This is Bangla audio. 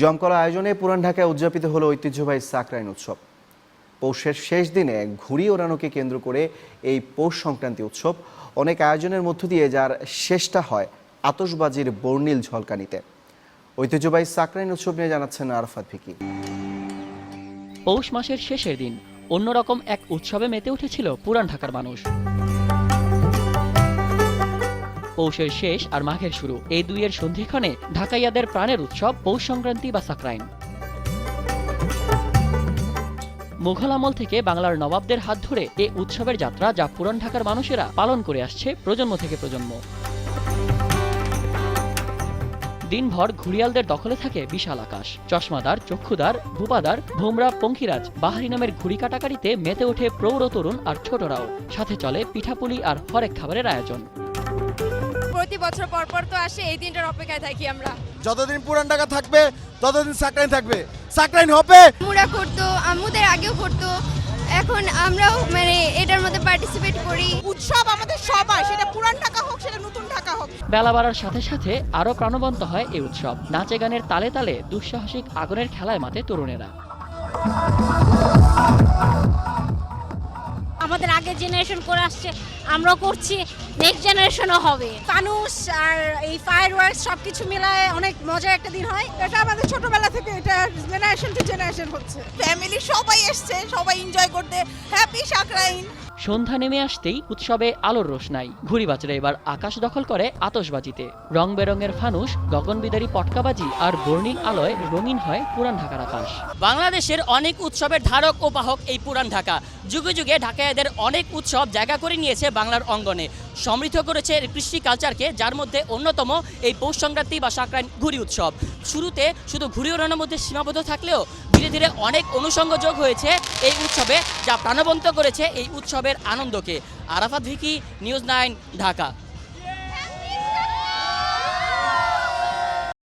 জমকলা আয়োজনে পুরান ঢাকায় উদযাপিত হলো ঐতিহ্যবাহী সাকরাইন উৎসব। পৌষের শেষ দিনে ঘুড়ি ওড়ানোকে কেন্দ্র করে এই পৌষ সংক্রান্তি উৎসব অনেক আয়োজনের মধ্য দিয়ে যার শেষটা হয় আতশবাজির বর্ণিল ঝলকানিতে। ঐতিহ্যবাহী সাকরাইন উৎসব নিয়ে জানাচ্ছেন আরফাত ভিকি। পৌষ মাসের শেষের দিন অন্যরকম এক উৎসবে মেতে উঠেছিল পুরান ঢাকার মানুষ। পৌষের শেষ আর মাঘের শুরু। এই দুইয়ের সন্ধিক্ষণে ঢাকাইয়াদের প্রাণের উৎসব পৌষ সংক্রান্তি বা সাকরাইন। মুঘল আমল থেকে বাংলার নবাবদের হাত ধরে এ উৎসবের যাত্রা যা পুরান ঢাকার মানুষেরা পালন করে আসছে প্রজন্ম থেকে প্রজন্ম। দিনভর ঘুরিয়ালদের দখলে থাকে বিশাল আকাশ। চশমাদার, চক্ষুদার, ভূপাদার, ভোমরা, পঙ্খিরাজ, বাহারি নামের ঘুড়ি কাটাকারিতে মেতে ওঠে প্রৌঢ় তরুণ আর ছোটরাও। সাথে চলে পিঠাপুলি আর হরেক খাবারের আয়োজন। প্রতি বছর পর পর তো আসে এই দিনটার অপেক্ষায় থাকি আমরা। যতদিন পুরান ঢাকা থাকবে ততদিন সাকরাইন থাকবে। সাকরাইন হবে। মুরা করতো আম্মুদের আগেও করতো। এখন আমরাও মানে এটার মধ্যে পার্টিসিপেট করি। উৎসব আমাদের সবার সেটা পুরান ঢাকা হোক সেটা নতুন ঢাকা হোক। বেলা বাড়ার সাথে সাথে আরও প্রাণবন্ত হয় এই উৎসব। নাচে গানের তালে তালে দুঃসাহসিক আগুনের খেলায় মাতে তরুণেরা। আমাদের আগের জেনারেশন করে আসছে আমরাও করছি। নেক্সট জেনারেশনও হবে। ফানুস আর এই ফায়ার ওয়ার্কস সব কিছু মিলায় অনেক মজার একটা দিন হয়। এটা আমাদের ছোটবেলা থেকে এটা জেনারেশন টু জেনারেশন হচ্ছে। ফ্যামিলি সবাই এসছে সবাই এনজয় করতে। হ্যাপি সাকরাইন। সন্ধ্যা নেমে আসতেই উৎসবে আলোর রোশনাই। ঘুড়িবাজরা এবার আকাশ দখল করে আতশবাজিতে। রং বেরঙের ফানুস গগনবিদারী পটকাবাজি আর বর্ণিল আলোয় রঙিন হয় পুরান ঢাকার আকাশ। বাংলাদেশের অনেক উৎসবের ধারক ও বাহক এই পুরান ঢাকা। যুগে যুগে ঢাকাইয়াদের অনেক উৎসব জায়গা করে নিয়েছে বাংলার অঙ্গনে। সমৃদ্ধ করেছে কৃষি কালচারকে, যার মধ্যে অন্যতম এই পৌষ সংক্রান্তি বা সাকরাইন ঘুরি উৎসব। শুরুতে শুধু ঘুরি ওড়ানোর মধ্যে সীমাবদ্ধ থাকলেও ধীরে ধীরে অনেক অনুষঙ্গ যোগ হয়েছে এই উৎসবে, যা প্রাণবন্ত করেছে এই উৎসবের আনন্দকে। Arafat Vicky, news nine, Dhaka.